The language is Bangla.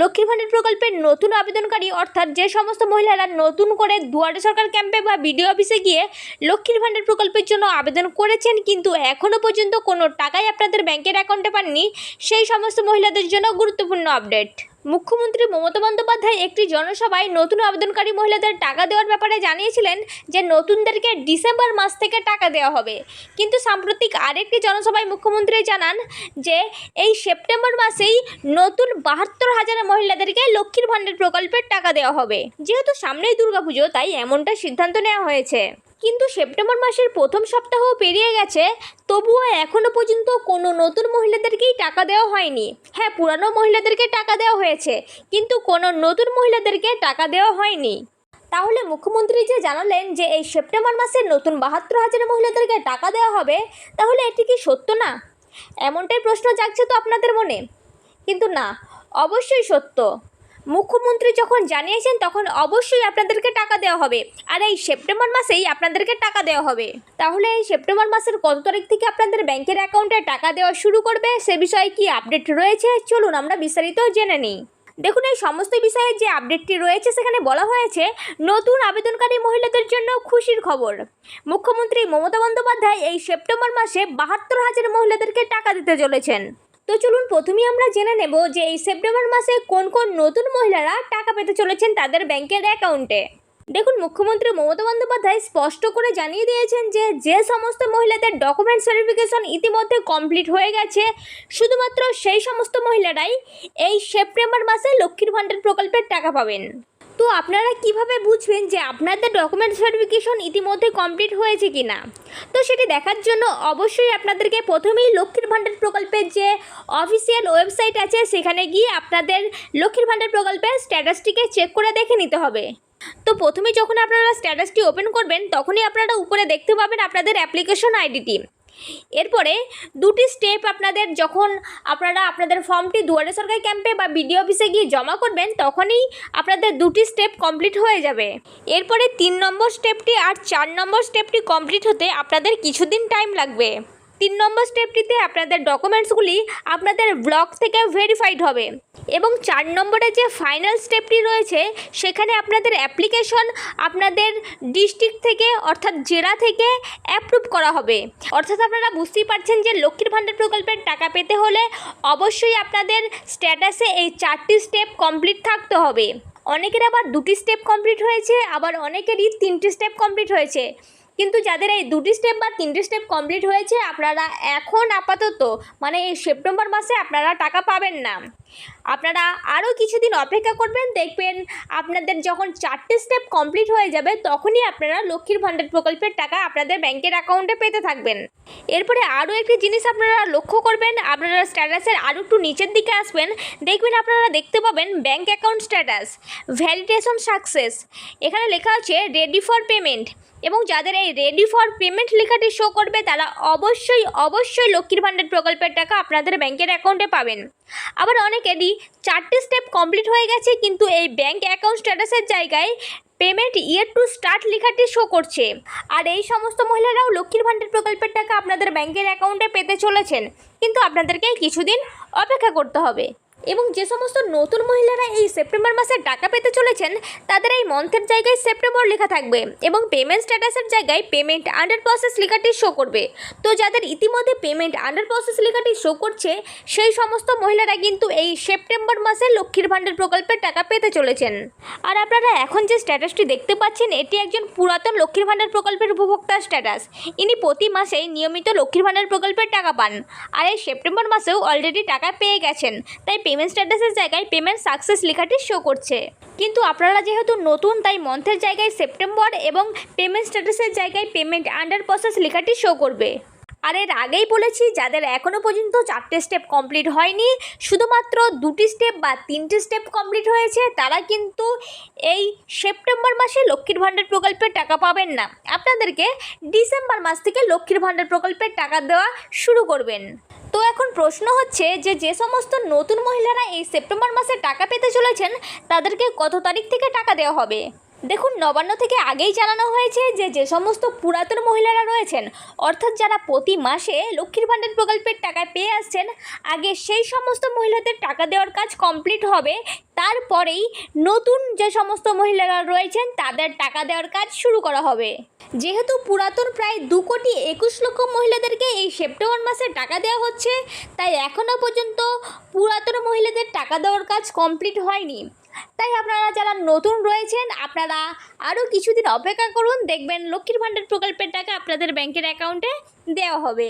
লক্ষ্মীর ভাণ্ডার প্রকল্পের নতুন আবেদনকারী, অর্থাৎ যে সমস্ত মহিলারা নতুন করে দুয়ারে সরকার ক্যাম্পে বা বিডিও অফিসে গিয়ে লক্ষ্মীর ভাণ্ডার প্রকল্পের জন্য আবেদন করেছেন, কিন্তু এখনও পর্যন্ত কোনো টাকাই আপনাদের ব্যাংকের অ্যাকাউন্টে পাননি। সেই সমস্ত মহিলাদের জন্য গুরুত্বপূর্ণ আপডেট। মুখ্যমন্ত্রী মমতা বন্দ্যোপাধ্যায় একটি জনসভায় নতুন আবেদনকারী মহিলাদের টাকা দেওয়ার ব্যাপারে জানিয়েছিলেন যে নতুনদেরকে ডিসেম্বর মাস থেকে টাকা দেওয়া হবে। কিন্তু সাম্প্রতিক আরেকটি জনসভায় মুখ্যমন্ত্রী জানান যে, এই সেপ্টেম্বর মাসেই নতুন বাহাত্তর হাজার মহিলাদেরকে লক্ষ্মীর ভাণ্ডার প্রকল্পের টাকা দেওয়া হবে। যেহেতু সামনেই দুর্গাপুজো, তাই এমনটা সিদ্ধান্ত নেওয়া হয়েছে। কিন্তু সেপ্টেম্বর মাসের প্রথম সপ্তাহ পেরিয়ে গেছে, তবুও এখনও পর্যন্ত কোনো নতুন মহিলাদেরকেই টাকা দেওয়া হয়নি। হ্যাঁ পুরানো মহিলাদেরকে টাকা দেওয়া হয়েছে, কিন্তু কোনো নতুন মহিলাদেরকে টাকা দেওয়া হয়নি। তাহলে মুখ্যমন্ত্রী যে জানালেন যে এই সেপ্টেম্বর মাসের নতুন বাহাত্তর হাজার মহিলাদেরকে টাকা দেওয়া হবে, তাহলে এটি কি সত্য না? এমনটাই প্রশ্ন জাগছে তো আপনাদের মনে। কিন্তু না, অবশ্যই সত্য। মুখ্যমন্ত্রী যখন জানিয়েছেন, তখন অবশ্যই আপনাদেরকে টাকা দেওয়া হবে। আর এই সেপ্টেম্বর মাসেই আপনাদেরকে টাকা দেওয়া হবে। তাহলে এই সেপ্টেম্বর মাসের কত তারিখ থেকে আপনাদের ব্যাংকের অ্যাকাউন্টে টাকা দেওয়া শুরু করবে, সে বিষয়ে কি আপডেট রয়েছে? চলুন আমরা বিস্তারিত জেনে নিই। দেখুন, এই সমস্ত বিষয়ে যে আপডেটটি রয়েছে, সেখানে বলা হয়েছে, নতুন আবেদনকারী মহিলাদের জন্য খুশির খবর। মুখ্যমন্ত্রী মমতা বন্দ্যোপাধ্যায় এই সেপ্টেম্বর মাসে বাহাত্তর হাজার মহিলাদেরকে টাকা দিতে চলেছেন। তো চলুন প্রথমেই আমরা জেনে নেব যে এই সেপ্টেম্বর মাসে কোন কোন নতুন মহিলারা টাকা পেতে চলেছেন তাদের ব্যাংকের অ্যাকাউন্টে। দেখুন, মুখ্যমন্ত্রী মমতা বন্দ্যোপাধ্যায় স্পষ্ট করে জানিয়ে দিয়েছেন যে যে সমস্ত মহিলাদের ডকুমেন্ট ভেরিফিকেশন ইতিমধ্যে কমপ্লিট হয়ে গেছে, শুধুমাত্র সেই সমস্ত মহিলারাই এই সেপ্টেম্বর মাসে লক্ষ্মীর ভাণ্ডার প্রকল্পের টাকা পাবেন। তো আপনারা কীভাবে বুঝবেন যে আপনাদের ডকুমেন্টস ভেরিফিকেশন ইতিমধ্যে কমপ্লিট হয়েছে কি না তো সেটি দেখার জন্য অবশ্যই আপনাদেরকে প্রথমেই লক্ষ্মীর ভাণ্ডার প্রকল্পের যে অফিসিয়াল ওয়েবসাইট আছে, সেখানে গিয়ে আপনাদের লক্ষ্মীর ভাণ্ডার প্রকল্পের স্ট্যাটাসটিকে চেক করে দেখে নিতে হবে। তো প্রথমে যখন আপনারা স্ট্যাটাসটি ওপেন করবেন, তখনই আপনারা উপরে দেখতে পাবেন আপনাদের অ্যাপ্লিকেশন আইডিটি এরপরে দুটি স্টেপ আপনাদের যখন আপনারা আপনাদের ফর্মটি দুয়ারে সরকারি ক্যাম্পে বা বিডিও অফিসে গিয়ে জমা করবেন, তখনই আপনাদের দুটি স্টেপ কমপ্লিট হয়ে যাবে। এরপরে তিন নম্বর স্টেপটি আর চার নম্বর স্টেপটি কমপ্লিট হতে আপনাদের কিছুদিন টাইম লাগবে। তিন নম্বর স্টেপটিতে আপনাদের ডকুমেন্টসগুলি আপনাদের ব্লক থেকে ভেরিফাইড হবে। এবং চার নম্বরে যে ফাইনাল স্টেপটি রয়েছে, সেখানে আপনাদের অ্যাপ্লিকেশন আপনাদের ডিস্ট্রিক্ট থেকে, অর্থাৎ জেলা থেকে অ্যাপ্রুভ করা হবে। অর্থাৎ আপনারা বুঝতেই পারছেন যে লক্ষ্মীর ভাণ্ডার প্রকল্পের টাকা পেতে হলে অবশ্যই আপনাদের স্ট্যাটাসে এই চারটি স্টেপ কমপ্লিট থাকতে হবে। অনেকের আবার দুটি স্টেপ কমপ্লিট হয়েছে, আবার অনেকেরই তিনটি স্টেপ কমপ্লিট হয়েছে। কিন্তু যাদের এই দুটি স্টেপ বা তিনটি স্টেপ কমপ্লিট হয়েছে, আপনারা এখন আপাতত মানে এই সেপ্টেম্বর মাসে আপনারা টাকা পাবেন না। আপনারা আরও কিছুদিন অপেক্ষা করবেন, দেখবেন আপনাদের যখন চারটে স্টেপ কমপ্লিট হয়ে যাবে, তখনই আপনারা লক্ষ্মীর ভাণ্ডার প্রকল্পের টাকা আপনাদের ব্যাংকের অ্যাকাউন্টে পেতে থাকবেন। এরপরে আরও একটি জিনিস আপনারা লক্ষ্য করবেন, আপনারা স্ট্যাটাসের আরও একটু নিচের দিকে আসবেন, দেখবেন আপনারা দেখতে পাবেন bank account status validation success এখানে লেখা আছে রেডি ফর পেমেন্ট এবং যাদের এই রেডি ফর পেমেন্ট লেখাটি শো করবে, তারা অবশ্যই অবশ্যই লক্ষ্মীর ভাণ্ডার প্রকল্পের টাকা আপনাদের ব্যাংকের অ্যাকাউন্টে পাবেন। আবার অনেকেরই চারটি স্টেপ কমপ্লিট হয়ে গেছে, কিন্তু এই ব্যাঙ্ক অ্যাকাউন্ট স্ট্যাটাসের জায়গায় পেমেন্ট ইয়ার টু স্টার্ট লেখাটি শো করছে। আর এই সমস্ত মহিলারাও লক্ষ্মীর ভাণ্ডার প্রকল্পের টাকা আপনাদের ব্যাঙ্কের অ্যাকাউন্টে পেতে চলেছেন। কিন্তু আপনাদেরকে কিছুদিন অপেক্ষা করতে হবে। এবং যে সমস্ত নতুন মহিলারা এই সেপ্টেম্বর মাসে টাকা পেতে চলেছেন, তাদের এই মন্থের জায়গায় সেপ্টেম্বর লেখা থাকবে এবং পেমেন্ট স্ট্যাটাসের জায়গায় পেমেন্ট আন্ডার প্রসেস লেখাটি শো করবে। তো যাদের ইতিমধ্যে পেমেন্ট আন্ডার প্রসেস লেখাটি শো করছে, সেই সমস্ত মহিলারা কিন্তু এই সেপ্টেম্বর মাসে লক্ষ্মীর ভাণ্ডার প্রকল্পের টাকা পেতে চলেছেন। আর আপনারা এখন যে স্ট্যাটাসটি দেখতে পাচ্ছেন, এটি একজন পুরাতন লক্ষ্মীর ভাণ্ডার প্রকল্পের উপভোক্তার স্ট্যাটাস ইনি প্রতি মাসেই নিয়মিত লক্ষ্মীর ভাণ্ডার প্রকল্পের টাকা পান। আর এই সেপ্টেম্বর মাসেও অলরেডি টাকা পেয়ে গেছেন। তাই পেমেন্ট স্ট্যাটাসের জায়গায় পেমেন্ট সাকসেস লেখাটি শো করছে। কিন্তু আপনারা যেহেতু নতুন, তাই মন্থের জায়গায় সেপ্টেম্বর এবং পেমেন্ট স্ট্যাটাসের জায়গায় পেমেন্ট আন্ডার প্রসেস লেখাটি শো করবে। আর এর আগেই বলেছি, যাদের এখনও পর্যন্ত চারটে স্টেপ কমপ্লিট হয়নি, শুধুমাত্র দুটি স্টেপ বা তিনটে স্টেপ কমপ্লিট হয়েছে, তারা কিন্তু এই সেপ্টেম্বর মাসে লক্ষ্মীর ভাণ্ডার প্রকল্পের টাকা পাবেন না। আপনাদেরকে ডিসেম্বর মাস থেকে লক্ষ্মীর ভাণ্ডার প্রকল্পের টাকা দেওয়া শুরু করবেন। তো এখন প্রশ্ন হচ্ছে যে যে সমস্ত নতুন মহিলারা এই সেপ্টেম্বর মাসে টাকা পেতে চলেছেন, তাদেরকে কত তারিখ থেকে টাকা দেওয়া হবে? দেখুন, নবান্ন থেকে আগেই জানানো হয়েছে যে যে সমস্ত পুরাতন মহিলারা রয়েছেন, অর্থাৎ যারা প্রতি মাসে লক্ষ্মীর ভাণ্ডার প্রকল্পের টাকা পেয়ে আসছেন, আগে সেই সমস্ত মহিলাদের টাকা দেওয়ার কাজ কমপ্লিট হবে। তারপরেই নতুন যে সমস্ত মহিলারা রয়েছেন, তাদের টাকা দেওয়ার কাজ শুরু করা হবে। যেহেতু পুরাতন প্রায় দু কোটি একুশ লক্ষ মহিলাদেরকে এই সেপ্টেম্বর মাসে টাকা দেওয়া হচ্ছে, তাই এখনও পর্যন্ত পুরাতন মহিলাদের টাকা দেওয়ার কাজ কমপ্লিট হয়নি। তাই আপনারা যারা নতুন রয়েছেন, আপনারা আরও কিছুদিন অপেক্ষা করুন, দেখবেন লক্ষ্মীর ভাণ্ডার প্রকল্পের টাকা আপনাদের ব্যাংকের অ্যাকাউন্টে দেওয়া হবে।